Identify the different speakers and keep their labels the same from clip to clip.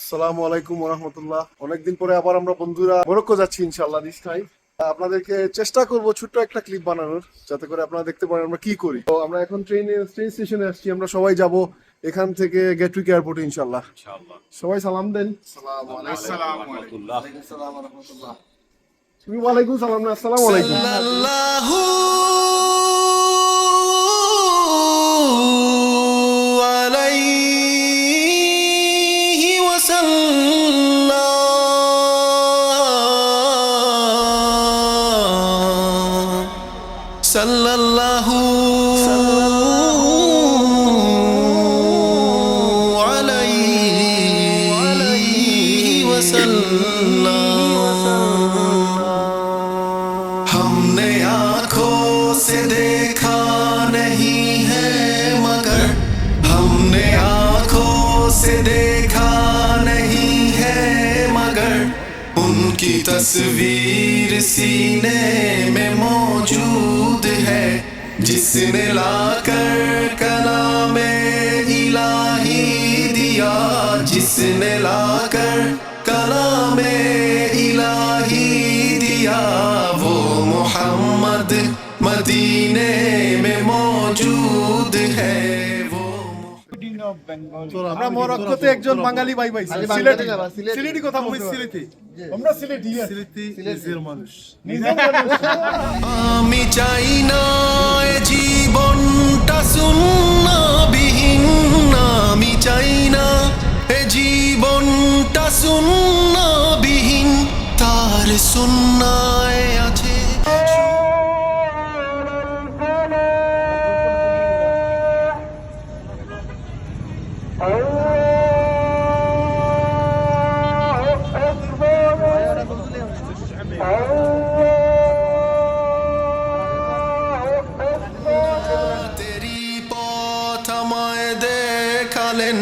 Speaker 1: আসসালামু আলাইকুম রহমতুল্লাহ অনেকদিন পরে আবার আমরা বন্ধুরা মরক্কো যাচ্ছি ইনশাল্লাহ আপনাদেরকে চেষ্টা করব ছোট্ট একটা ক্লিপ বানানোর যাতে করে আপনারা দেখতে পারেন আমরা কি করি। তো আমরা এখন ট্রেনে ট্রেন স্টেশনে আসছি আমরা সবাই যাব এখান থেকে গেটউইক এয়ারপোর্টে ইনশাল্লাহ সবাই সালাম দেন। তুমি ওয়ালাইকুম সালাম আসসালামু আলাইকুম।
Speaker 2: সাল্লাল্লাহু کی تصویر سینے میں موجود ہے، جس نے لا کر کلام الہی دیا، جس نے لا کر کلام الہی دیا۔ وہ محمد مدینے میں
Speaker 1: আমরা মরক্কোতে একজন বাঙালি ভাই ভাই সিলেটি সিলেটি। কথা বলছি সিলেটি। আমরা সিলেটি সিলেটি নিজের মানুষ।
Speaker 2: আমি চাই না এ বলেন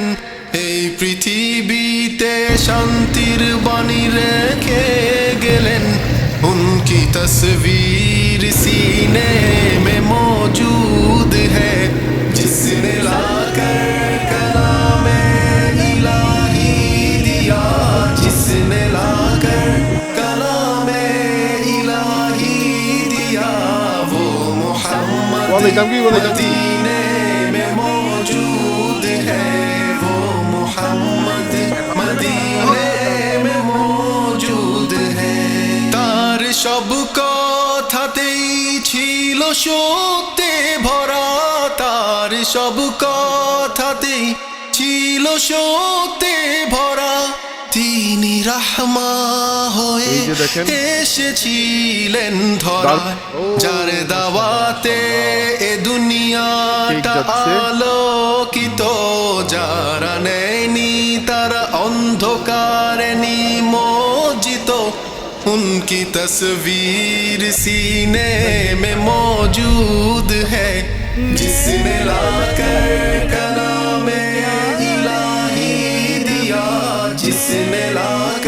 Speaker 2: এই পৃথিবীতে শান্তির বাণী রেখে গেলেন। উনকি তসবীর সিনে মে মৌজুদ হিসনে জিসনে লাকার কালামে ইলাহি দিয়া। জিসনে वो সব কথাতেই ছিল সত্যে ভরা তার সব কথাতেই ছিল সত্যে ভরা। তিনি রাহমা হয়ে এসেছিলেন ধরা যার দাওয়াতে এ দুনিয়াটা আলোকিত যারা নেয়নি তারা অন্ধকারে নিমজ্জিত ان کی تصویر سینے میں موجود ہے، جس نے لا کر کلام الہی دیا، جس نے لا کر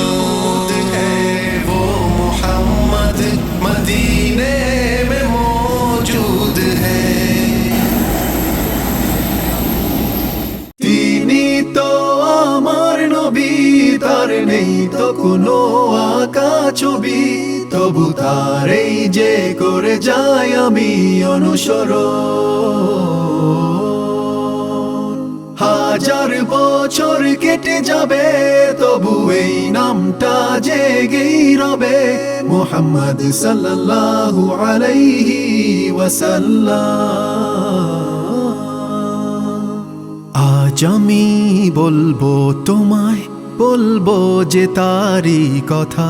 Speaker 2: मदीने में मौजूद है তিনি তো আমার নবী তার নেই তো কোনো আঁকা ছবি তবু তারেই যে করে যাই আমি অনুসরণ হাজার বছর কেটে যাবে তবু এই নামটা জেগেই রবে মোহাম্মদ সাল্লাল্লাহু আলাইহি ওয়াসাল্লাম। আমি বলব তোমায়, বলব যে তারই কথা।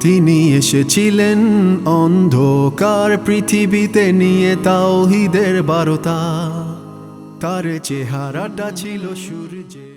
Speaker 2: তিনি এসেছিলেন অন্ধকার পৃথিবীতে নিয়ে তাওহিদের বারতা। তার চেহারাটা ছিল সূর্যে